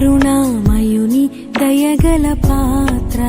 కరుణామయుని దయగల పాత్ర.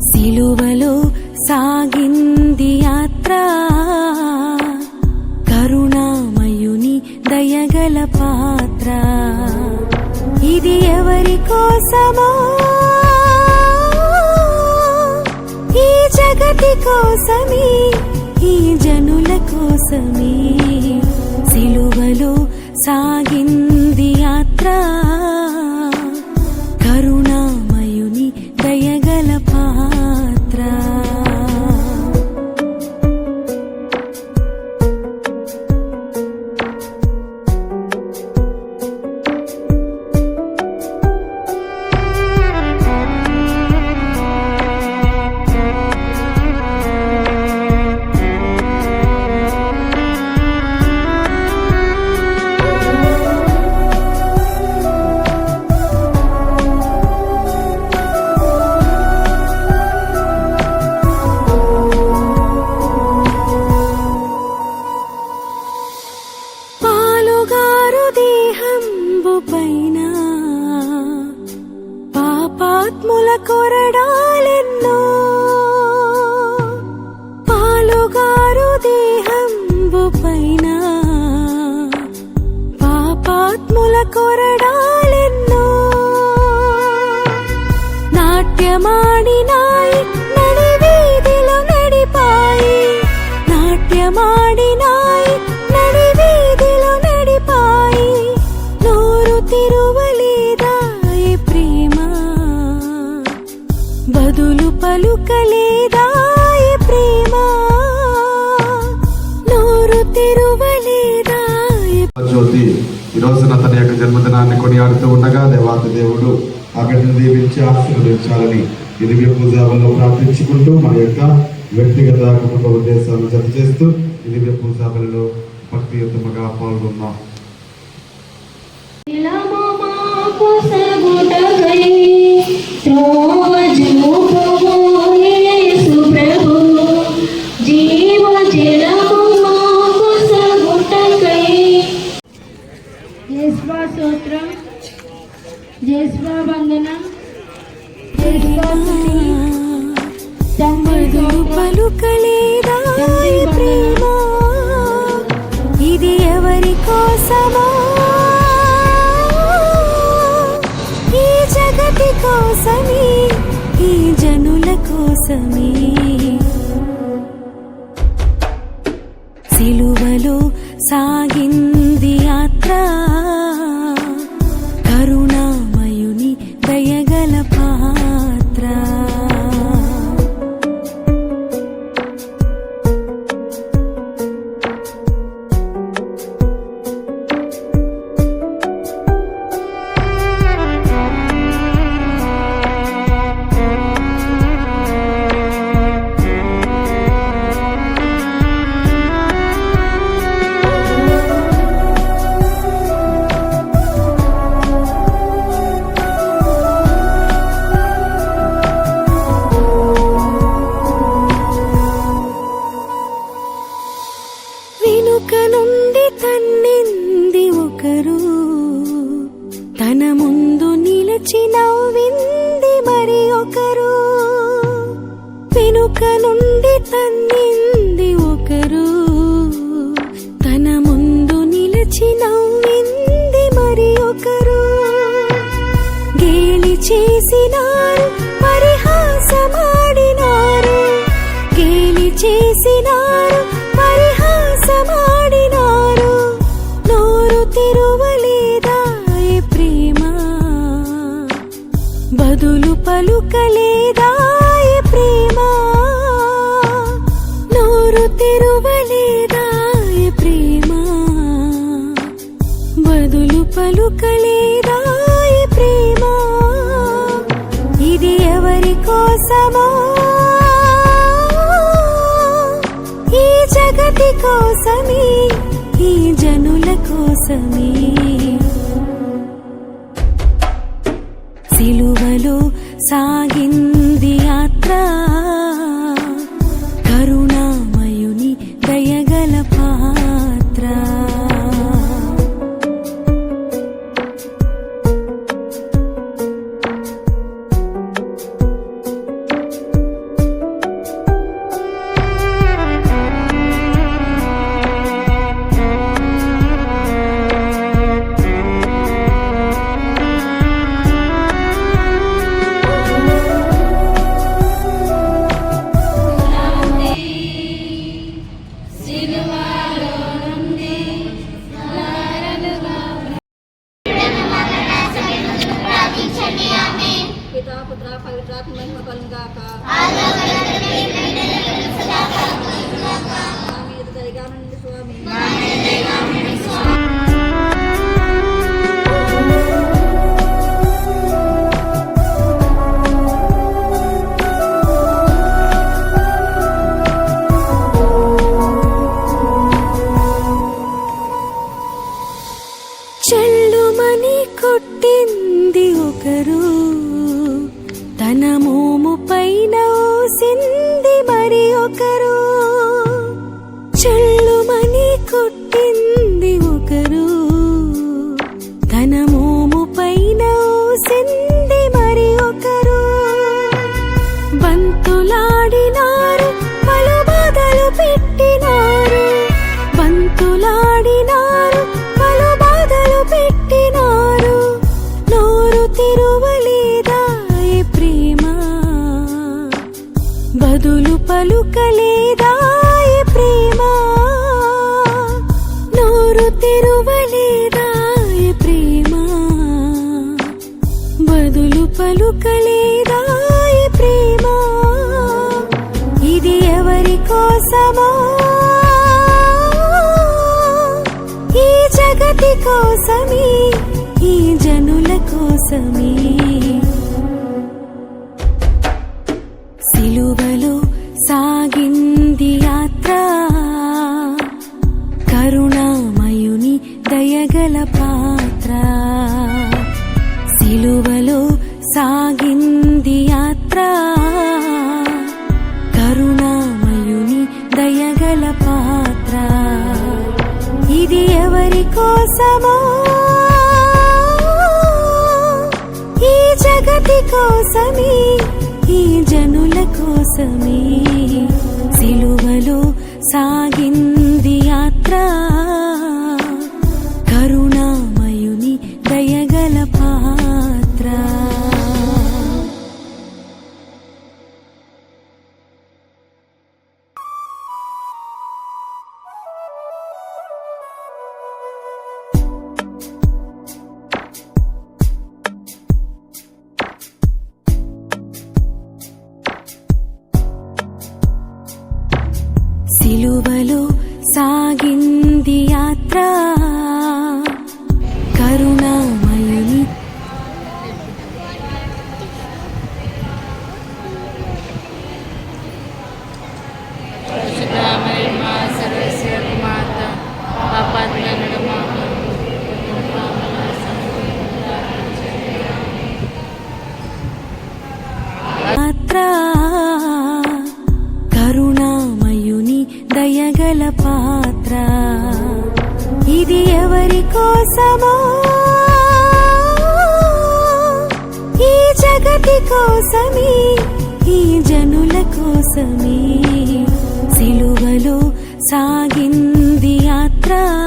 సిలువలో సాగింది యాత్ర. కరుణామయుని దయగల పాత్ర. ఇది ఎవరి కోసమో? ఈ జగతి కోసమే ఈ జనుల కోసమే. യാത്ര കൊരടാലെന്നോ? നാട്യമാണി ఈ రోజున తన యొక్క జన్మదినాన్ని కొనియాడుతూ ఉండగా దేవాతి దేవుడు అక్కడిని దీవించి ఆశీర్వదించాలని ఇదిగే పూజాలను ప్రార్థించుకుంటూ మన యొక్క వ్యక్తిగత కుటుంబ ఉద్దేశాలను జత చేస్తూ ఇదిగే పూజాలలో భక్తియుతముగా పాల్గొన్నాం. సిలువలో సాగింది యాత్రా. బదులు పలుకలేదాయ ప్రేమ? ఇది ఎవరి కోసమో? ఈ జగతి కోసమే ఈ జనుల కోసమే. కోసమో ఈ జగతి కోసమే ఈ జనుల కోసమే సిలువలో సా ఎవరి కోసమో? ఈ జగతి కోసమే ఈ జనుల కోసమే. సిలువలో సాగింది యాత్ర.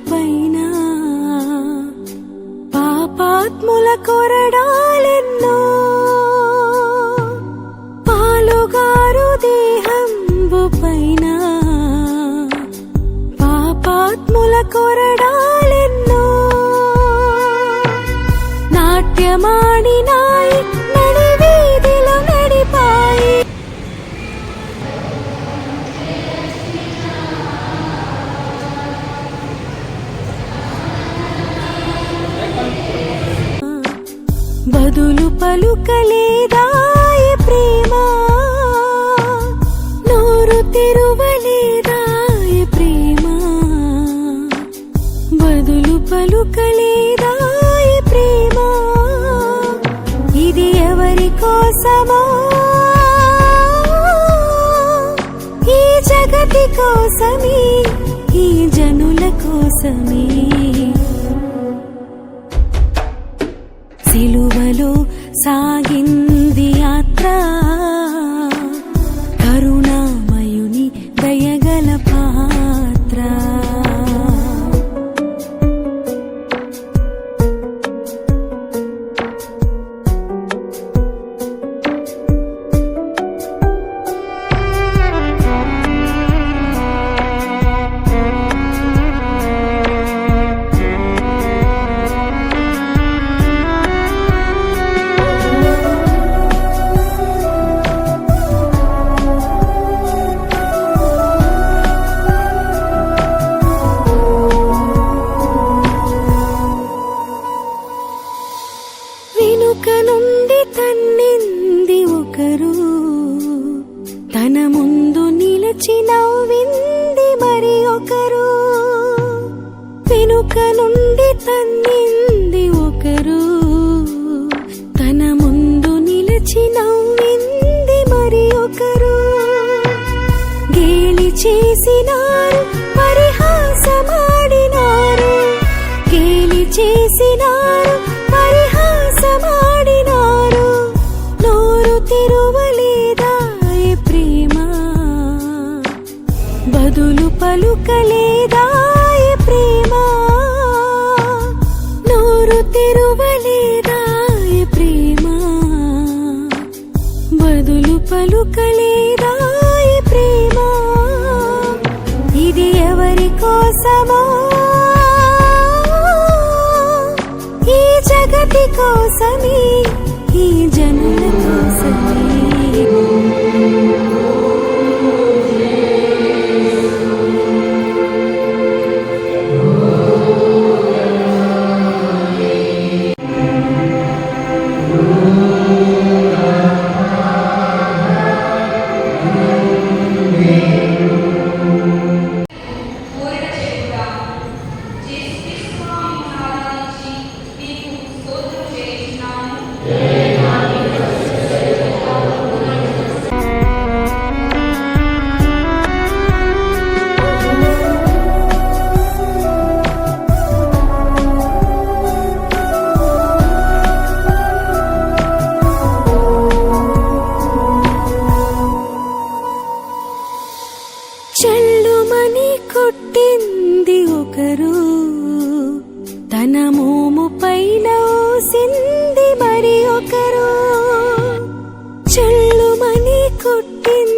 పైన పాపాత్ముల కొరడా కదులు పలుకలేదాయ ప్రేమ? నోరు తెరువలేదాయ ప్రేమ? బదులు పలుకలేదాయ ప్రేమ? ఇది ఎవరి కోసమో? ఈ జగతి కోసమే ఈ జనుల కోసమే. తన్నింది ఒకరు. తన ముందు నిలిచి నవ్వింది మరి ఒకరు. గేలి చేసినారు పరిహాసమాడినారు. గేలి చేసినారు పరిహాసమాడినారు. నోరు తిరువలేదాయ ప్రేమ? బదులు పలుకలేదా చెల్లుమని కొట్టింది.